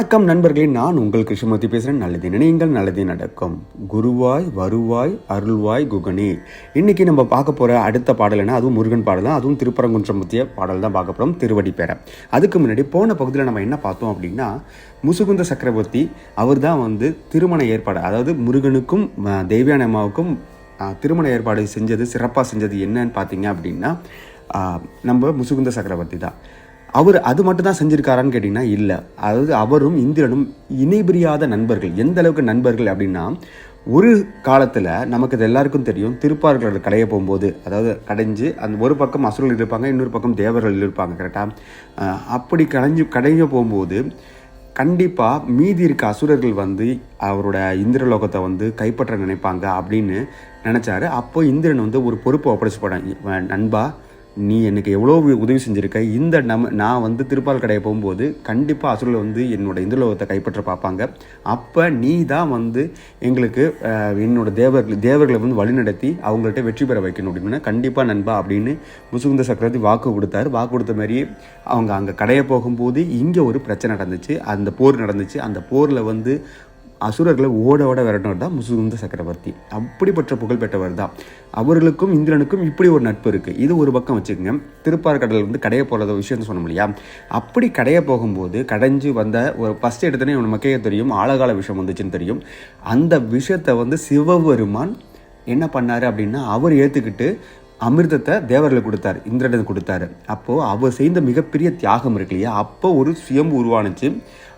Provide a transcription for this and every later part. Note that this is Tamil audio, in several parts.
வணக்கம் நண்பர்களே நான் உங்கள் கிருஷ்ணமூர்த்தி பேசுகிறேன் நல்லது நினைங்கள் நல்லது நடக்கும். குருவாய் வருவாய் அருள்வாய் குகனே. இன்றைக்கி நம்ம பார்க்க போகிற அடுத்த பாடல் என்ன? அதுவும் முருகன் பாடல் தான். அதுவும் திருப்பரங்குன்றம் பாடல் தான் பார்க்க போகிறோம் திருவடி பேர அதுக்கு முன்னாடி போன பகுதியில் நம்ம என்ன பார்த்தோம் அப்படின்னா முசுகுந்த சக்கரவர்த்தி அவர் தான் வந்து திருமண ஏற்பாடு அதாவது முருகனுக்கும் தேவியான அம்மாவுக்கும் திருமண ஏற்பாடு செஞ்சது சிறப்பாக செஞ்சது என்னன்னு பார்த்தீங்க அப்படின்னா நம்ம முசுகுந்த சக்கரவர்த்தி தான். அவர் அது மட்டும் தான் செஞ்சிருக்காரான்னு கேட்டிங்கன்னா இல்லை. அதாவது அவரும் இந்திரனும் இணைபிரியாத நண்பர்கள். எந்த அளவுக்கு நண்பர்கள் அப்படின்னா ஒரு காலத்தில் நமக்கு இது எல்லாருக்கும் தெரியும். திருப்பார்கள் கடைய போகும்போது அதாவது கடைஞ்சு அந்த ஒரு பக்கம் அசுரர்கள் இருப்பாங்க இன்னொரு பக்கம் தேவர்கள் இருப்பாங்க கரெக்டாக அப்படி கடைஞ்சு கடைய போகும்போது கண்டிப்பாக மீதி இருக்க அசுரர்கள் வந்து அவரோட இந்திரலோகத்தை வந்து கைப்பற்ற நினைப்பாங்க அப்படின்னு நினச்சாரு. அப்போ இந்திரன் வந்து ஒரு பொறுப்பை ஒப்படைச்சு போனான் நண்பா நீ எனக்கு எவ்வளோ உதவி செஞ்சுருக்க? இந்த நம்ம நான் வந்து திருப்பால் கடையை போகும்போது கண்டிப்பாக அசுரில் வந்து என்னோட இந்துலோகத்தை கைப்பற்ற பார்ப்பாங்க. அப்போ நீ தான் வந்து எங்களுக்கு என்னோட தேவர்கள் தேவர்களை வந்து வழிநடத்தி அவங்கள்ட்ட வெற்றி பெற வைக்கணும் அப்படின்னா கண்டிப்பாக நண்பா அப்படின்னு முசுகுந்த சக்கரவர்த்தி வாக்கு கொடுத்தாரு. வாக்கு கொடுத்த மாதிரியே அவங்க அங்கே கடையை போகும்போது இங்கே ஒரு பிரச்சனை நடந்துச்சு. அந்த போர் நடந்துச்சு. அந்த போரில் வந்து அசுரர்களை ஓட ஓட விரட்டவர் தான் முசுகுந்த சக்கரவர்த்தி. அப்படிப்பட்ட புகழ் பெற்றவர் தான். அவர்களுக்கும் இந்திரனுக்கும் இப்படி ஒரு நட்பு இருக்குது இது ஒரு பக்கம் வச்சுக்கோங்க. திருப்பார்கடல் வந்து கடைய போகிறத விஷயம் சொன்னோம் இல்லையா? அப்படி கடைய போகும்போது கடைஞ்சு வந்த ஒரு ஃபஸ்ட் எடுத்தோடனே நமக்கே தெரியும். ஆழகால விஷயம் வந்துச்சுன்னு தெரியும். அந்த விஷயத்தை வந்து சிவபெருமான் என்ன பண்ணார் அப்படின்னா அவர் ஏற்றுக்கிட்டு அமிர்தத்தை தேவர்களுக்கு கொடுத்தார். இந்திரனுக்கு கொடுத்தாரு. அப்போது அவர் செய்த மிகப்பெரிய தியாகம் இருக்கு இல்லையா? அப்போ ஒரு சுயம்பு உருவானுச்சு.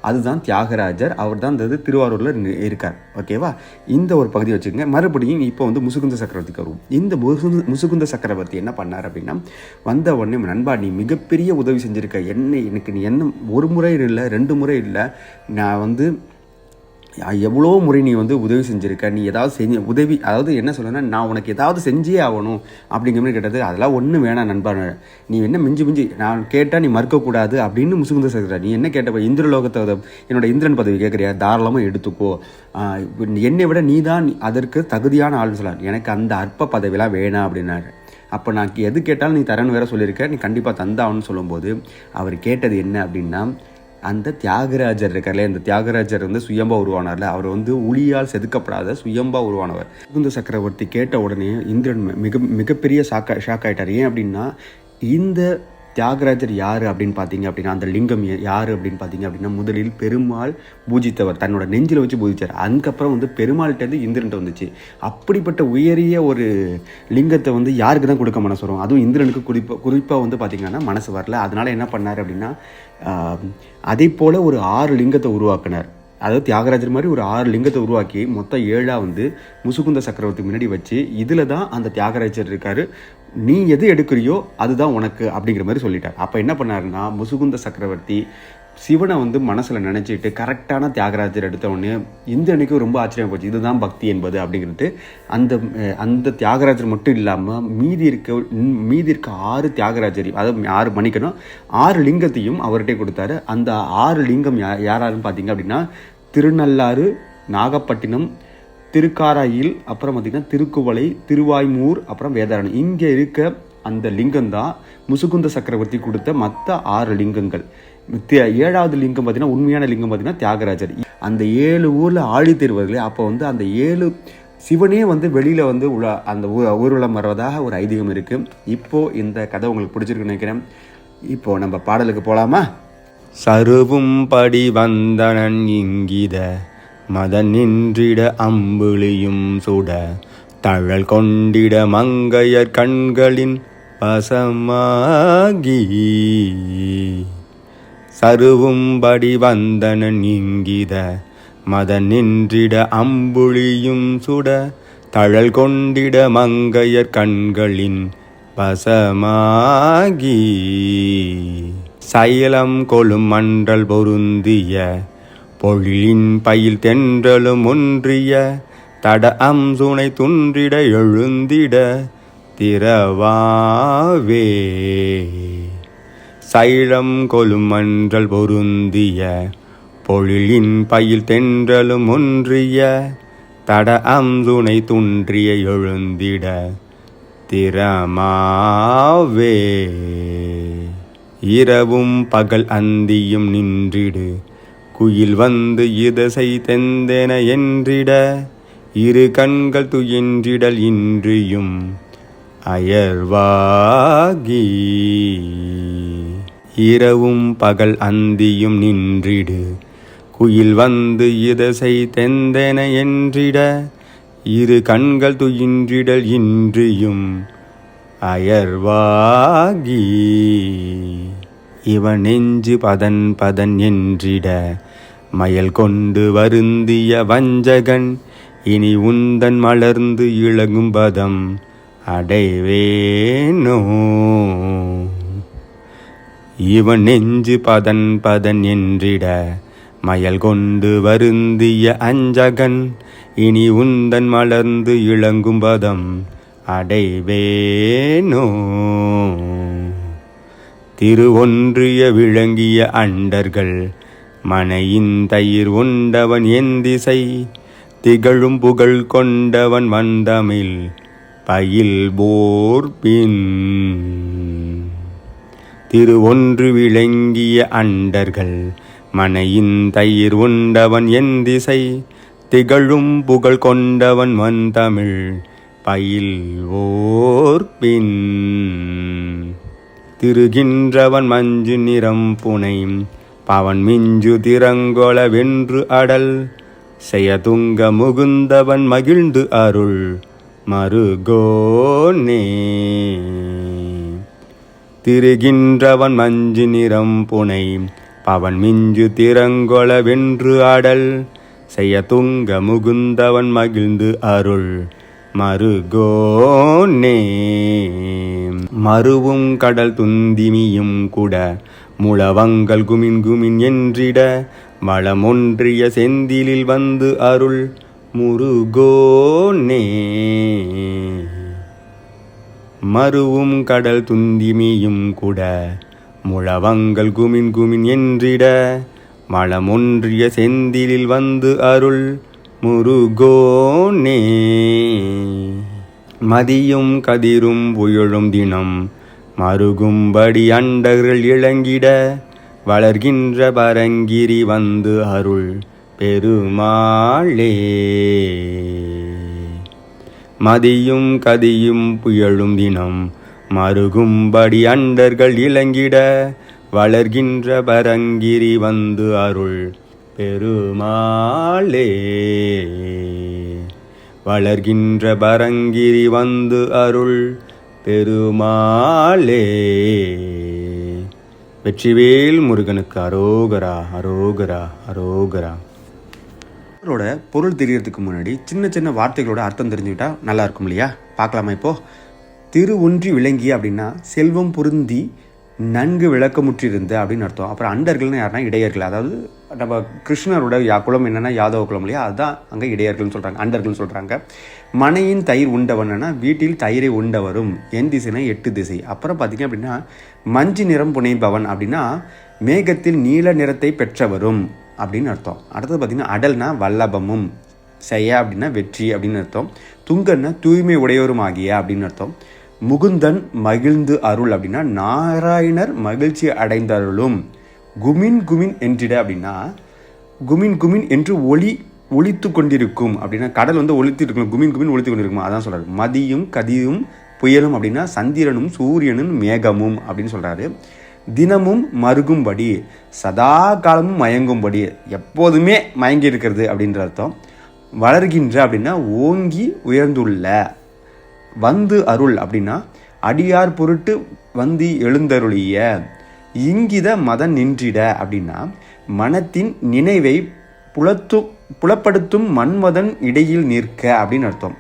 அதுதான் தியாகராஜர் அவர் தான் இந்த இது திருவாரூரில் இருக்கார். ஓகேவா இந்த ஒரு பகுதியை வச்சுக்கோங்க. மறுபடியும் இப்போ வந்து முசுகுந்த சக்கரவர்த்திக்கு வருவோம் இந்த முசுகுந்த முசுகுந்த சக்கரவர்த்தி என்ன பண்ணார் அப்படின்னா வந்த உடனே நண்பா நீ மிகப்பெரிய உதவி செஞ்சுருக்க. என்ன எனக்கு நீ என்ன ஒரு முறை இல்லை ரெண்டு முறை இல்லை. நான் வந்து எவ்வளோ முறை நீ வந்து உதவி செஞ்சுருக்க? நீ ஏதாவது செஞ்சு உதவி அதாவது என்ன சொல்லணும்னா நான் உனக்கு ஏதாவது செஞ்சே ஆகணும் அப்படிங்கிற மாதிரி கேட்டது அதெல்லாம் ஒன்றும் வேணாம் நண்பா நீ என்ன மிஞ்சி மிஞ்சி நான் கேட்டால் நீ மறுக்கக்கூடாது அப்படின்னு முசுகுந்த சேர்க்கிற நீ என்ன கேட்டப்போ இந்திரலோகத்தை என்னோட இந்திரன் பதவி கேட்குறியா தாராளமாக எடுத்துக்கோ. என்னை விட நீ தான் அதற்கு தகுதியான ஆள்னு சொல்லலாம் எனக்கு அந்த அற்ப பதவிலாம் வேணாம் அப்படின்னாரு. அப்போ நான் எது கேட்டாலும் நீ தரேன்னு வேற சொல்லியிருக்க நீ கண்டிப்பாக தந்தாவன்னு சொல்லும்போது அவர் கேட்டது என்ன அப்படின்னா அந்த தியாகராஜர் இருக்கார்ல இந்த தியாகராஜர் வந்து சுயம்பா உருவானார்ல அவர் வந்து உளியால் செதுக்கப்படாத சுயம்பா உருவானவர். முகுந்த சக்கரவர்த்தி கேட்ட உடனே இந்திரன் மிக மிகப்பெரிய ஷாக் ஷாக் ஆயிட்டார் ஏன் அப்படின்னா இந்த தியாகராஜர் யார் அப்படின்னு பார்த்தீங்க அப்படின்னா அந்த லிங்கம் யார் அப்படின்னு பார்த்தீங்க அப்படின்னா முதலில் பெருமாள் பூஜித்தவர் தன்னோட நெஞ்சில் வச்சு பூஜித்தார் அதுக்கப்புறம் வந்து பெருமாள்கிட்டேருந்து இந்திரன்ட்ட வந்துச்சு. அப்படிப்பட்ட உயரிய ஒரு லிங்கத்தை வந்து யாருக்கு தான் கொடுக்க மனசு வரும் அதுவும் இந்திரனுக்கு குறிப்பாக குறிப்பாக வந்து பார்த்தீங்கன்னா மனசு வரல. அதனால் என்ன பண்ணார் அப்படின்னா அதே போல் ஒரு ஆறு லிங்கத்தை உருவாக்கினார். அதாவது தியாகராஜர் மாதிரி ஒரு ஆறு லிங்கத்தை உருவாக்கி மொத்தம் ஏழாக வந்து முசுகுந்த சக்கரவர்த்தி முன்னாடி வச்சு இதில் தான் அந்த தியாகராஜர் இருக்கார். நீ எது எடுக்கிறியோ அதுதான் உனக்கு அப்படிங்கிற மாதிரி சொல்லிட்டார். அப்போ என்ன பண்ணாருன்னா முசுகுந்த சக்கரவர்த்தி சிவனை வந்து மனசில் நினச்சிட்டு கரெக்டான தியாகராஜர் எடுத்த உடனே இந்திரனுக்கு ரொம்ப ஆச்சரியம் போச்சு இதுதான் பக்தி என்பது அப்படிங்கிறது. அந்த அந்த தியாகராஜர் மட்டும் இல்லாமல் மீதி இருக்க மீதி இருக்க ஆறு தியாகராஜர் அதாவது ஆறு மணிக்கணும் ஆறு லிங்கத்தையும் அவர்கிட்ட கொடுத்தாரு. அந்த ஆறு லிங்கம் யா யாராருன்னு பார்த்தீங்க அப்படின்னா திருநள்ளாறு நாகப்பட்டினம் திருக்காராயில் அப்புறம் பார்த்திங்கன்னா திருக்குவளை திருவாய்மூர் அப்புறம் வேதாரணம் இங்கே இருக்க அந்த லிங்கம் தான் முசுகுந்த சக்கரவர்த்தி கொடுத்த மற்ற ஆறு லிங்கங்கள். ஏழாவது லிங்கம் பார்த்தீங்கன்னா உண்மையான லிங்கம் பார்த்தீங்கன்னா தியாகராஜர். அந்த ஏழு ஊரில் ஆழி திருவர்களே அப்போ வந்து அந்த ஏழு சிவனே வந்து வெளியில் வந்து உள்ள அந்த ஊர்வலம் வர்றதாக ஒரு ஐதீகம் இருக்குது இப்போது இந்த கதை உங்களுக்கு பிடிச்சிருக்குன்னு நினைக்கிறேன். இப்போது நம்ம பாடலுக்கு போகலாமா சருவும் படி வந்தனன் இங்கித மத நின்றிட அம்புலியும் சுட தழல் கொண்டிட மங்கையர் கண்களின் பசமாகி. சருவும்படி வந்தன நீங்கித மத நின்றிட அம்புலியும் சுட தழல் கொண்டிட மங்கையர் கண்களின் பசமாகி. சைலம் கொழும் மன்றல் பொருந்திய பொழிலின் பயில் தென்றலும் ஒன்றிய தட அம்சுனை துன்றிட எழுந்திட திரவாவே சைழம் கொலும் மன்றல் பொருந்திய பொழிலின் பயில் தென்றலும் ஒன்றிய தட அம்துணை துன்றிய எழுந்திட திறமாவே. இரவும் பகல் அந்தியும் நின்றிடு குயில் வந்து இதசை தெந்தென என்றிட இரு கண்கள் துயின்றிடல் இன்றியும் அயர்வாகி. இரவும் பகல் அந்தியும் நின்றிடு குயில் வந்து இதசை தெந்தென என்றிட இரு கண்கள் துயின்றிடல் இன்றியும் அயர்வாகி. இவன் நெஞ்சு பதன் பதன் என்றிட. மயல் கொண்டு வருந்திய வஞ்சகன் இனி உந்தன் மலர்ந்து இழகும் பதம் அடைவேனோ. இவன் நெஞ்சு பதன் பதன் என்றிட. மயல் கொண்டு வருந்திய அஞ்சகன் இனி உந்தன் மலர்ந்து இழங்கும் பதம் அடைவேனோ. திருவொன்றிய விளங்கிய அண்டர்கள் மனையின் தயிர் உண்டவன் எந்திசை திகழும் புகழ் கொண்டவன் வந்தமில் பயில் போர் பின். திரு ஒன்று விளங்கிய அண்டர்கள் மனையின் தயிர் உண்டவன் எந்திசை திகழும் புகழ் கொண்டவன் வந்தமிழ் பயில் ஓர் பின். திருகின்றவன் மஞ்சு நிறம் புனை பவன் மிஞ்சு திறங்கொள வென்று அடல். செயதுங்க முகுந்தவன் மகிழ்ந்து அருள் மருகோனே திருகின்றவன் மஞ்சு நிறம் புனை பவன் மிஞ்சு திறங்கொள வென்று அடல். செய்ய துங்க முகுந்தவன் மகிழ்ந்து அருள் மருகோனே. மருவும் கடல் துந்திமியும் கூட முழவங்கள் குமின் குமின் என்றிட வளமொன்றிய செந்திலில் வந்து அருள் முருகோனே. மருவும் கடல் துந்திமியும் கூட முழவங்கள் குமின் குமின் என்றிட மலமொன்றிய செந்திலில் வந்து அருள் முருகோனே. மதியும் கதிரும் புயழும் தினம் மருகும்படி அண்டர்கள் இழங்கிட வளர்கின்ற பரங்கிரி வந்து அருள் பெருமாளே. மதியும் கதியும் புயழும் தினம் மருகும்படி அண்டர்கள் இழங்கிட வளர்கின்ற பரங்கிரி வந்து அருள் பெருமாளே. வளர்கின்ற பரங்கிரி வந்து அருள் பெருமாளே. வெற்றிவேல் முருகனுக்கு அரோகரா அரோகரா அரோகரா. அவரோட பொருள் தெரியறதுக்கு முன்னாடி சின்ன சின்ன வார்த்தைகளோட அர்த்தம் தெரிஞ்சுக்கிட்டா நல்லா இருக்கும் இல்லையா? பார்க்கலாமா இப்போ? திரு ஒன்றி விளங்கி அப்படின்னா செல்வம் பொருந்தி நன்கு விளக்கமுற்றிருந்த அப்படின்னு அர்த்தம். அப்புறம் அண்டர்கள்னு யாருன்னா இடையர்கள். அதாவது நம்ம கிருஷ்ணரோட யா குலம் என்னென்னா யாதவ குலம் இல்லையா? அதுதான் அங்கே இடையர்கள்னு சொல்கிறாங்க அண்டர்கள்னு சொல்கிறாங்க மனையின் தயிர் உண்டவன்னா வீட்டில் தயிரை உண்டவரும் என் திசைனா எட்டு திசை. அப்புறம் பார்த்திங்க அப்படின்னா மஞ்சு நிறம் புனைபவன் அப்படின்னா மேகத்தில் நீல நிறத்தை பெற்றவரும் அப்படின்னு அர்த்தம். அடுத்தது பார்த்திங்கன்னா அடல்னா வல்லபமும் செய்ய அப்படின்னா வெற்றி அப்படின்னு அர்த்தம். துங்கன்னா தூய்மை உடையவரும் ஆகிய அப்படின்னு அர்த்தம். முகுந்தன் மகிழ்ந்து அருள் அப்படின்னா நாராயணர் மகிழ்ச்சி அடைந்தருளும். குமின் குமின் என்றிட அப்படின்னா குமின் குமின் என்று ஒளி ஒழித்து கொண்டிருக்கும் அப்படின்னா கடல் வந்து ஒழித்து இருக்கும் குமின் குமின் ஒழித்து கொண்டிருக்கும் அதான் சொல்கிறார் மதியும் கதியும் புயலும் அப்படின்னா சந்திரனும் சூரியனும் மேகமும் அப்படின்னு சொல்கிறாரு தினமும் மருகும்படி சதா காலமும் மயங்கும்படி எப்போதுமே மயங்கி இருக்கிறது அப்படின்ற அர்த்தம். வளர்கின்ற அப்படின்னா ஓங்கி உயர்ந்துள்ள வந்து அருள் அப்படின்னா அடியார் பொருட்டு வந்து எழுந்தருளிய இங்கித மதம் நின்றிட அப்படின்னா மனத்தின் நினைவை புலத்து புலப்படுத்தும் மன்மதன் இடையில் நிற்க அப்படின்னு அர்த்தம்.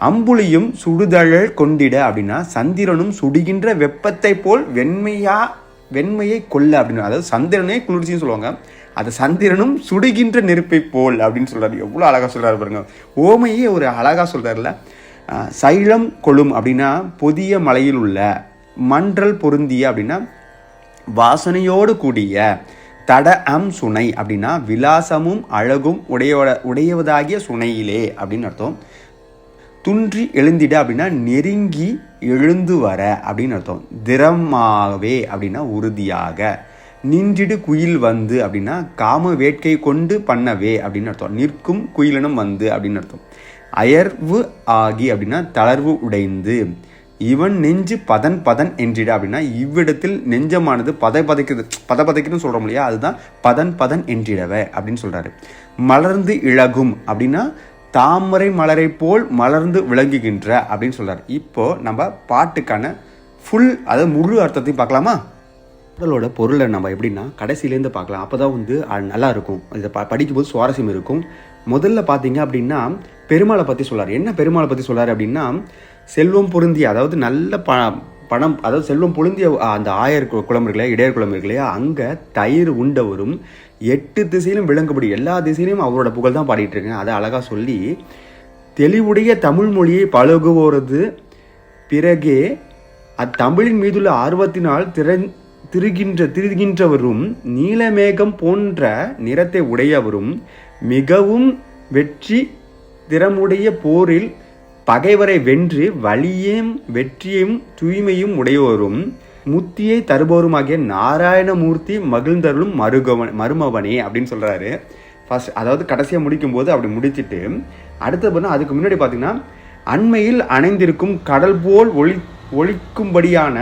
அம்புலியும் சுடுதழல் கொண்டிட அப்படின்னா சந்திரனும் சுடுகின்ற வெப்பத்தை போல் வெண்மையா வெண்மையை கொல்ல அப்படின்னு அதாவது சந்திரனே குளிர்ச்சின்னு சொல்லுவாங்க. அது சந்திரனும் சுடுகின்ற நெருப்பை போல் அப்படின்னு சொல்கிறார் எவ்வளோ அழகாக சொல்கிறாரு பாருங்க. ஓமையே ஒரு அழகாக சொல்கிறார்ல சைலம் கொழும் அப்படின்னா புதிய மலையில் உள்ள மன்றல் பொருந்திய அப்படின்னா வாசனையோடு கூடிய தட அம் சுனை அப்படின்னா விலாசமும் அழகும் உடையோட உடையவதாகிய சுனையிலே அப்படின்னு அர்த்தம். துன்றி எழுந்திட அப்படின்னா நெருங்கி எழுந்து வர அப்படின்னு அர்த்தம். திறமாகவே அப்படின்னா உறுதியாக. நின்றிடு குயில் வந்து அப்படின்னா காம வேட்கை கொண்டு பண்ணவே அப்படின்னு அர்த்தம். நிற்கும் குயிலனும் வந்து அப்படின்னு அர்த்தம். அயர்வு ஆகி அப்படின்னா தளர்வு உடைந்து இவன் நெஞ்சு பதன் பதன் என்றிட அப்படின்னா இவ்விடத்தில் நெஞ்சமானது பதை பதைக்குது பத பதைக்குதுன்னு சொல்கிறோம் இல்லையா? அதுதான் பதன் பதன் என்றிடவ அப்படின்னு சொல்கிறாரு மலர்ந்து இழகும் அப்படின்னா தாமரை மலரை போல் மலர்ந்து விளங்குகின்ற அப்படின்னு சொல்கிறார் இப்போ நம்ம பாட்டுக்கான ஃபுல் அதாவது முழு அர்த்தத்தையும் பார்க்கலாமா? பாடலோட பொருளை நம்ம எப்படின்னா கடைசியிலேருந்து பார்க்கலாம். அப்போ தான் வந்து நல்லா இருக்கும். இதை ப படிக்கும்போது சுவாரஸ்யம் இருக்கும். முதல்ல பார்த்தீங்க அப்படின்னா பெருமாளை பற்றி சொல்கிறார் என்ன பெருமாளை பற்றி சொல்கிறார் அப்படின்னா செல்வம் பொருந்திய அதாவது நல்ல ப பணம் அதாவது செல்வம் பொருந்திய அந்த ஆயர் கு- குளம் இருக்கு இடையர் குளம் இருக்கு இல்லையா அங்கே தயிர் உண்டவரும் எட்டு திசையிலும் விளங்குபடி எல்லா திசையிலும் அவரோட புகழ் தான் பாடிட்டு இருக்கேன். அதை அழகாக சொல்லி தெளிவுடைய தமிழ் மொழியை பழகுவோரது பிறகே அத்தமிழின் மீதுள்ள ஆர்வத்தினால் திறன் திருகின்ற திருகின்றவரும் நீலமேகம் போன்ற நிறத்தை உடையவரும் மிகவும் வெற்றி திறமுடைய போரில் பகைவரை வென்று வலியும் வெற்றியும் தூய்மையும் உடையோரும் முத்தியை தருபவருமாகிய நாராயணமூர்த்தி மகிழ்ந்தருளும் மருகவன் மருமவனே அப்படின்னு சொல்கிறாரு ஃபர்ஸ்ட் அதாவது கடைசியாக முடிக்கும்போது அப்படி முடிச்சிட்டு அடுத்தது பார்த்தா அதுக்கு முன்னாடி பார்த்தீங்கன்னா அண்மையில் அணைந்திருக்கும் கடல் போல் ஒளி ஒழிக்கும்படியான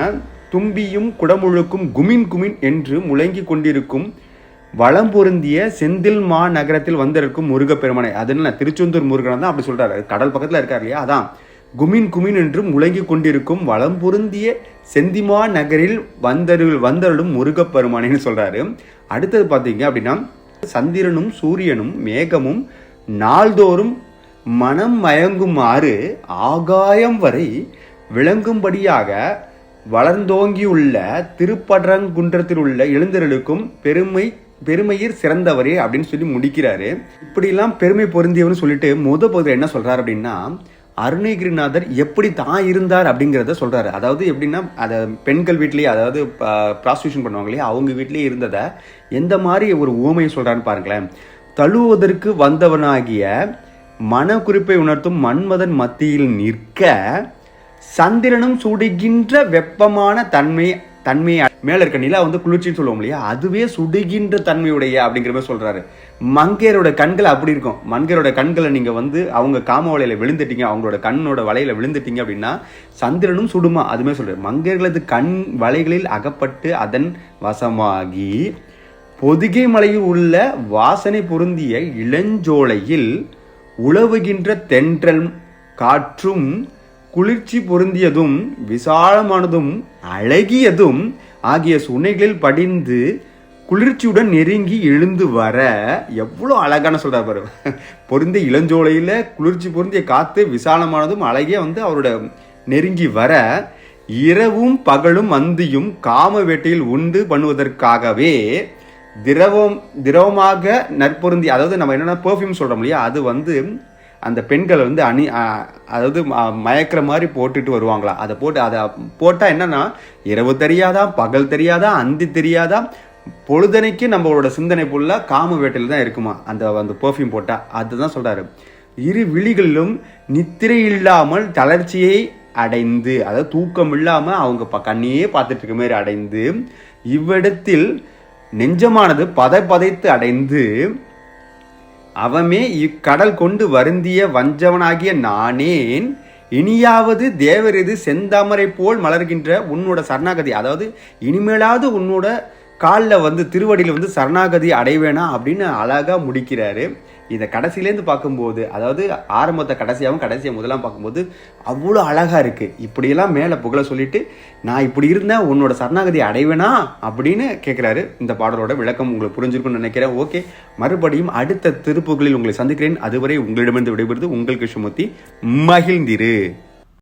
தும்பியும் குடமுழுக்கும் குமின் குமின் என்று முழங்கி கொண்டிருக்கும் வளம் பொருந்திய செந்தில் மா நகரத்தில் வந்திருக்கும் முருகப்பெருமானை என்ன திருச்செந்தூர் முருகன் தான் அப்படி சொல்கிறாரு கடல் பக்கத்தில் இருக்கார் இல்லையா? அதான். குமின் குமின் என்றும் முழங்கி கொண்டிருக்கும் வளம் பொருந்திய செந்திமா நகரில் வந்தருள் வந்தருளும் முருகப்பெருமானேன்னு சொல்கிறாரு அடுத்தது பார்த்தீங்க அப்படின்னா சந்திரனும் சூரியனும் மேகமும் நாள்தோறும் மனம் மயங்குமாறு ஆகாயம் வரை விளங்கும்படியாக வளர்ந்தோங்கியுள்ள திருப்படரங்குன்றத்தில் உள்ள எழுந்தருளுக்கும் பெருமை பெருமையில் சிறந்தவரே அப்படின்னு சொல்லி முடிக்கிறாரு. இப்படிலாம் பெருமை பொருந்தியவர்னு சொல்லிட்டு முத பகுதியில் என்ன சொல்றாரு அப்படின்னா அருணகிரிநாதர் எப்படி தான் இருந்தார் அப்படிங்கிறத சொல்றாரு. அதாவது எப்படின்னா அதை பெண்கள் வீட்லேயே அதாவது ப்ராஸ்டியூஷன் பண்ணுவாங்க இல்லையா அவங்க வீட்லேயே இருந்ததை எந்த மாதிரி ஒரு ஊமையை சொல்கிறான்னு பாருங்களேன். தழுவதற்கு வந்தவனாகிய மனக்குறிப்பை உணர்த்தும் மன்மதன் மத்தியில் நிற்க சந்திரனும் சுடுகின்ற வெப்பமான தன்மை தன்மையை மேலே இருக்க நிலா வந்து குளிர்ச்சின்னு சொல்லுவோம் இல்லையா? அதுவே சுடுகின்ற தன்மையுடைய அப்படிங்கிற மாதிரி சொல்கிறாரு மங்கையரோட கண்கள் அப்படி இருக்கும். மங்கையரோட கண்களை நீங்கள் வந்து அவங்க காம வலையில் விழுந்துட்டீங்க அவங்களோட கண்ணோட வலையில் விழுந்துட்டீங்க அப்படின்னா சந்திரனும் சுடுமா? அதுமே சொல்கிறார் மங்கையர்களது கண் வலைகளில் அகப்பட்டு அதன் வசமாகி பொதிகை மலையில் உள்ள வாசனை பொருந்திய இளஞ்சோலையில் உழவுகின்ற தென்றல் காற்றும் குளிர்ச்சி பொருந்தியதும் விசாலமானதும் அழகியதும் ஆகிய சுனைகளில் படிந்து குளிர்ச்சியுடன் நெருங்கி எழுந்து வர எவ்வளோ அழகான சொல்கிறார் பாரு. பொருந்திய இளஞ்சோலையில் குளிர்ச்சி பொருந்திய காத்து விசாலமானதும் அழகிய வந்து அவரோட நெருங்கி வர இரவும் பகலும் அந்தியும் காம வேட்டையில் உண்டு பண்ணுவதற்காகவே திரவம் திரவமாக நற்பொருந்தி அதாவது நம்ம என்னென்ன பெர்ஃப்யூம் சொல்கிறோம் இல்லையா? அது வந்து அந்த பெண்களை வந்து அணி அதாவது ம- மயக்கிற மாதிரி போட்டுட்டு வருவாங்களா? அதை போட்டு அதை போட்டால் என்னன்னா இரவு தெரியாதா பகல் தெரியாதா அந்தி தெரியாதா பொழுதனைக்கு நம்மளோட சிந்தனை ஃபுல்லாக காம வேட்டையில் தான் இருக்குமா? அந்த அந்த பர்ஃப்யூம் போட்டால் அதுதான் சொல்கிறாரு இரு விழிகளிலும் நித்திரை இல்லாமல் தளர்ச்சியை அடைந்து அதாவது தூக்கம் இல்லாமல் அவங்க ப கண்ணையே பார்த்துட்டு இருக்க மாதிரி அடைந்து இவ்விடத்தில் நெஞ்சமானது பதை பதைத்து அடைந்து அவமே இக்கடல் கொண்டு வருந்திய வஞ்சவனாகிய நானேன். இனியாவது தேவரது செந்தாமரை போல் மலர்கின்ற உன்னோட சரணாகதி. அதாவது இனிமேலாவது உன்னோட காலில் வந்து திருவடியில் வந்து சரணாகதி அடைவேனா அப்படின்னு அழகாக முடிக்கிறாரு. இதை கடைசியிலேருந்து பார்க்கும்போது அதாவது ஆரம்பத்தை கடைசியாகவும் கடைசியை முதலாம் பார்க்கும்போது அவ்வளோ அழகாக இருக்குது இப்படியெல்லாம் மேலே புகழ சொல்லிட்டு நான் இப்படி இருந்தேன் உன்னோட சரணாகதி அடைவேனா? அப்படின்னு கேட்குறாரு இந்த பாடலோட விளக்கம் உங்களுக்கு புரிஞ்சிருக்கும்னு நினைக்கிறேன். ஓகே மறுபடியும் அடுத்த திருப்புகளில் உங்களை சந்திக்கிறேன். அதுவரை உங்களிடமிருந்து விடைபெறுது உங்கள் கிருஷ்ணமூர்த்தி. மகிழ்ந்திரு.